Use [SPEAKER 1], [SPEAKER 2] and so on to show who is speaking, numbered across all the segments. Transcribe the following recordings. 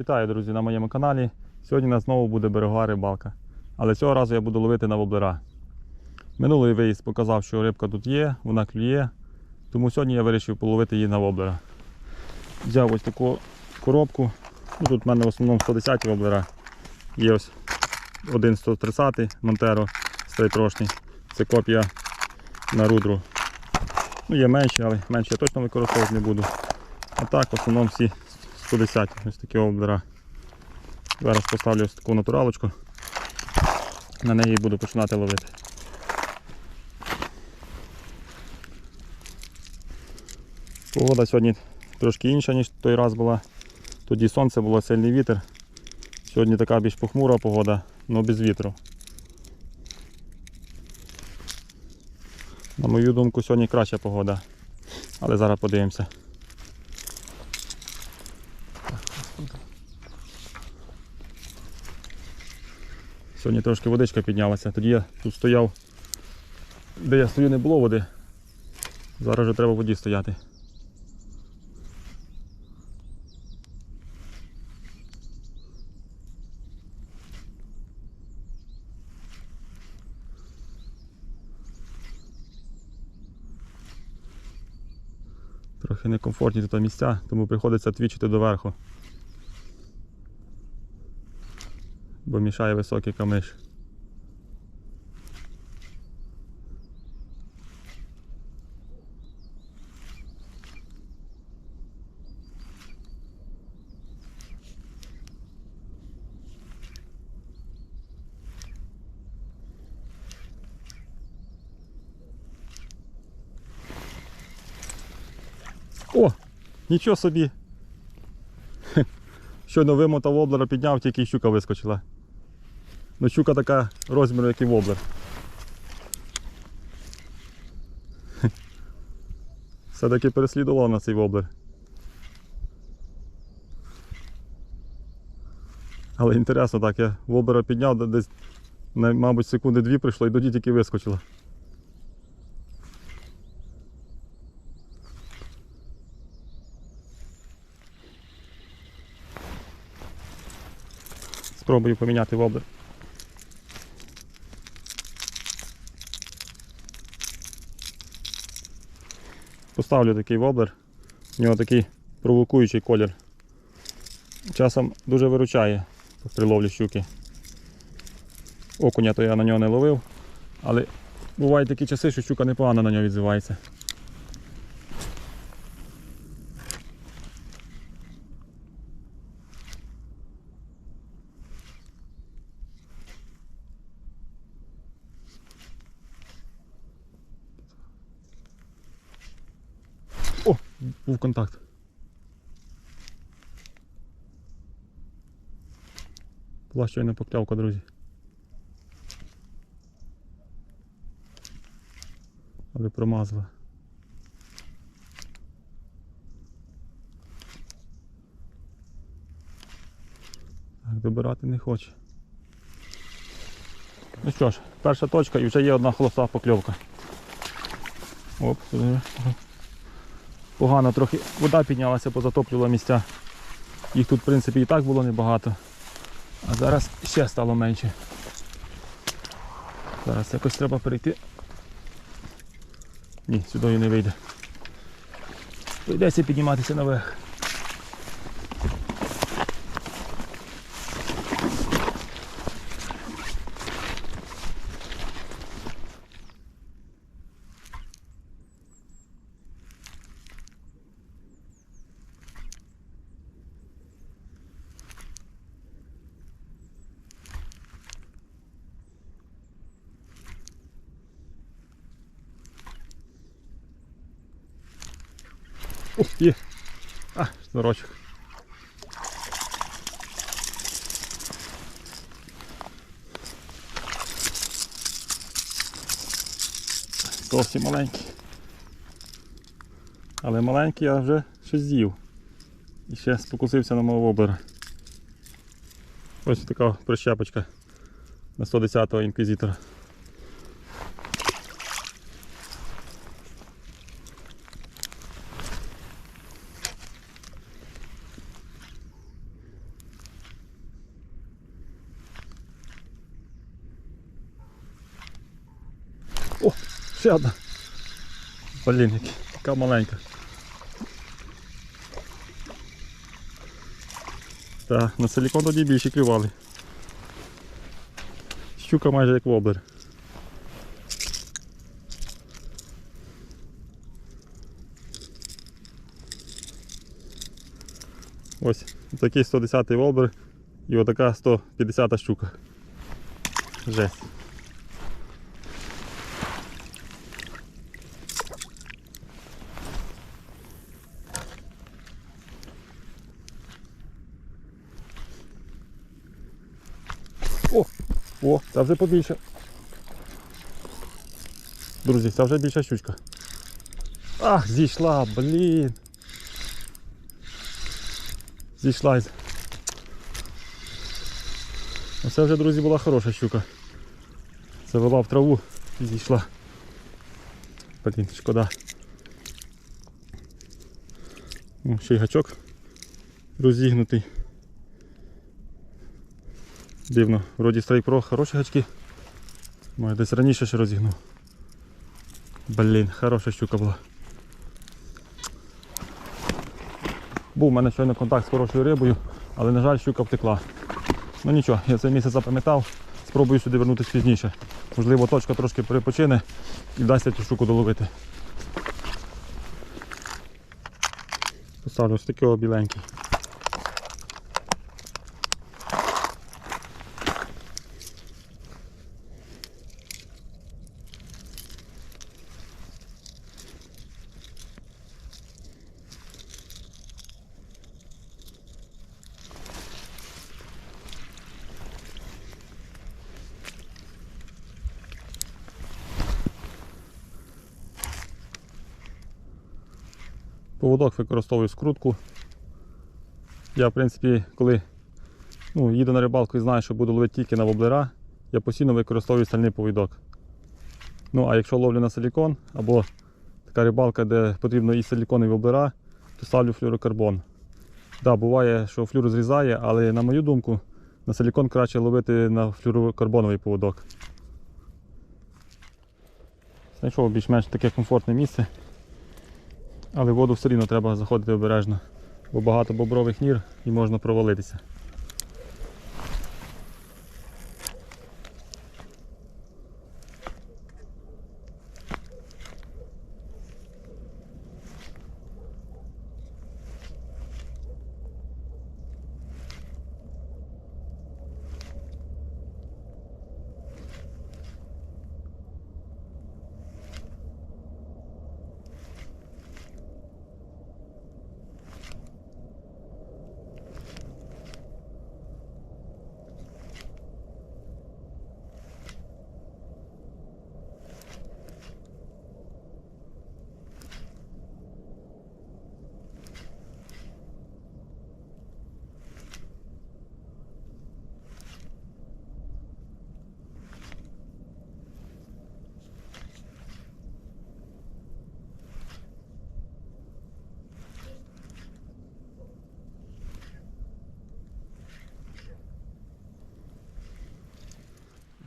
[SPEAKER 1] Вітаю, друзі, на моєму каналі. Сьогодні у нас знову буде берегова рибалка. Але цього разу я буду ловити на воблера. Минулий виїзд показав, що рибка тут є, вона клює. Тому сьогодні я вирішив половити її на воблера. Взяв ось таку коробку. Ну, тут в мене в основному 110 воблера. Є ось один 130 Монтеро трошний. Це копія на рудру. Ну, є менші, але менші я точно використовувати не буду. А так, в основному всі 110 ось такі облера. Зараз поставлю ось таку натуралочку. На неї буду починати ловити. Погода сьогодні трошки інша, ніж той раз була. Тоді сонце було сильний вітер. Сьогодні така більш похмура погода, але без вітру. На мою думку, сьогодні краща погода. Але зараз подивимося. Сьогодні трошки водичка піднялася. Тоді я тут стояв, де я стою, не було води. Зараз вже треба в воді стояти. Трохи некомфортні тут місця, тому приходиться твічити доверху. Бо мішає високий камиш. О! Нічого собі! Щойно вимотав воблера, підняв, тільки щука вискочила. Ну щука така розміру, як і воблер. Все-таки переслідував на цей воблер. Але інтересно так, я воблера підняв, де- десь, мабуть, секунди дві прийшло і тоді тільки вискочила. Спробую поміняти воблер. Поставлю такий воблер. У нього такий провокуючий колір. Часом дуже виручає при ловлі щуки. Окуня то я на нього не ловив, але бувають такі часи, що щука непогано на нього відзивається. О, був контакт. Була щойно поклявка, друзі. Але промазала. Так, добирати не хоче. Ну що ж, перша точка і вже є одна холоста покльовка. Оп, сюди. Погано трохи вода піднялася, позатоплювала місця. Їх тут в принципі і так було небагато. А зараз ще стало менше. Зараз якось треба перейти. Ні, сюди не вийде. Прийдеться підніматися наверх. О, є. А, шнурочок. Зовсім маленький. Але маленький я вже щось з'їв. І ще спокусився на мого воблера. Ось така прищепочка на 110-го інквізитора. Одна. Блін, яка маленька. Так, на силікон тоді більше клювали. Щука майже як воблер. Ось такий 110-й воблер і отака 150-та щука. Жесть. О, це вже побільше. Друзі, це вже більша щучка. Ах, зійшла, блін. Зійшла. Оце вже, друзі, була хороша щука. Це вела в траву і зійшла. Блін, шкода. О, ще й гачок розігнутий. Дивно, вроді Strike хороші гачки. Може десь раніше ще розігнув. Блін, хороша щука була. Був у мене щойно контакт з хорошою рибою, але на жаль щука втекла. Ну нічого, я це місце запам'ятав, спробую сюди вернутися пізніше. Можливо, точка трошки перепочине і вдасться цю штуку доловити. Поставлю ось такий біленький. Поводок використовую скрутку. Я, в принципі, коли ну, їду на рибалку і знаю, що буду ловити тільки на воблера, я постійно використовую стальний повідок. Ну, а якщо ловлю на силікон або така рибалка, де потрібно і силікон, і воблера, то ставлю флюрокарбон. Так, буває, що флюр зрізає, але на мою думку, на силікон краще ловити на флюрокарбоновий поводок. Знайшов більш-менш таке комфортне місце. Але воду все рівно треба заходити обережно, бо багато бобрових нір і можна провалитися.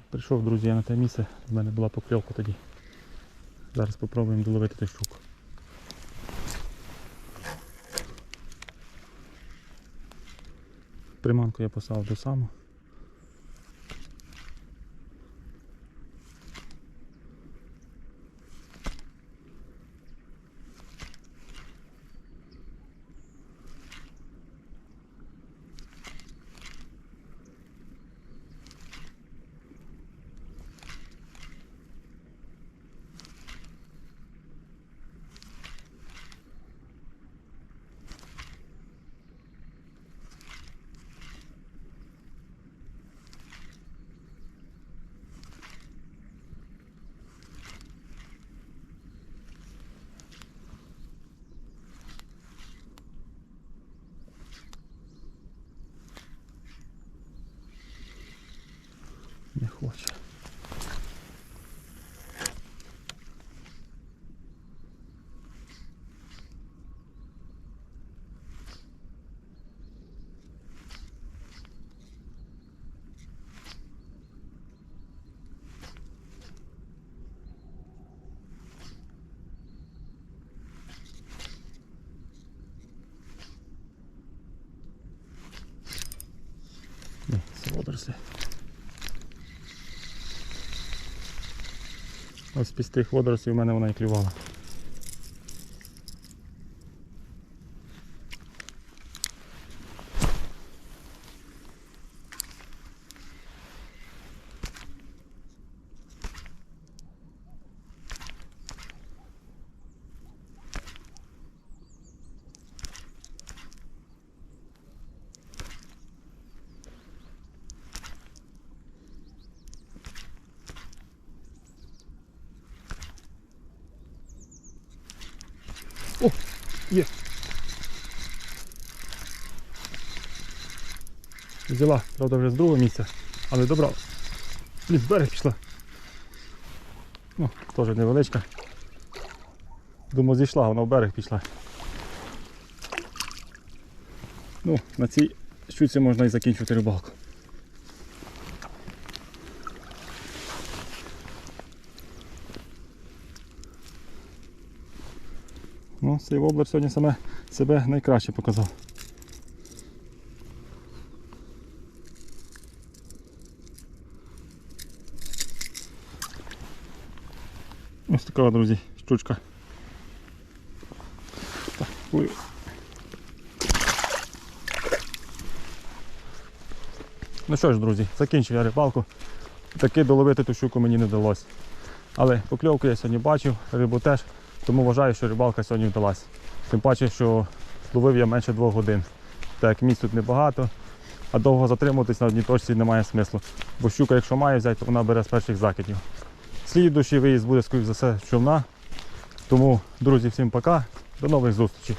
[SPEAKER 1] Прийшов, друзі, я на те місце, в мене була покльовка тоді. Зараз спробуємо доловити той щуку. Приманку я поставив до саму. хоче. водоросли. Ось під тих водоросів в мене вона і клювала. О, є. Взяла, правда, вже з другого місця, але добрала. Блін, берег пішла. Ну, теж невеличка. Думаю, зійшла, вона в берег пішла. Ну, на цій щуці можна і закінчити рибалку. Ну, цей воблер сьогодні саме себе найкраще показав. Ось така, друзі, штучка. Так, ой. Ну що ж, друзі, закінчив я рибалку. Таки доловити ту щуку мені не вдалося. Але покльовку я сьогодні бачив, рибу теж, тому вважаю, що рибалка сьогодні вдалась. Тим паче, що ловив я менше двох годин. Так як місць тут небагато, а довго затримуватись на одній точці немає смислу. Бо щука, якщо має взяти, то вона бере з перших закидів. Слідуючий виїзд буде, скоріш за все, човна. Тому, друзі, всім пока. До нових зустрічей.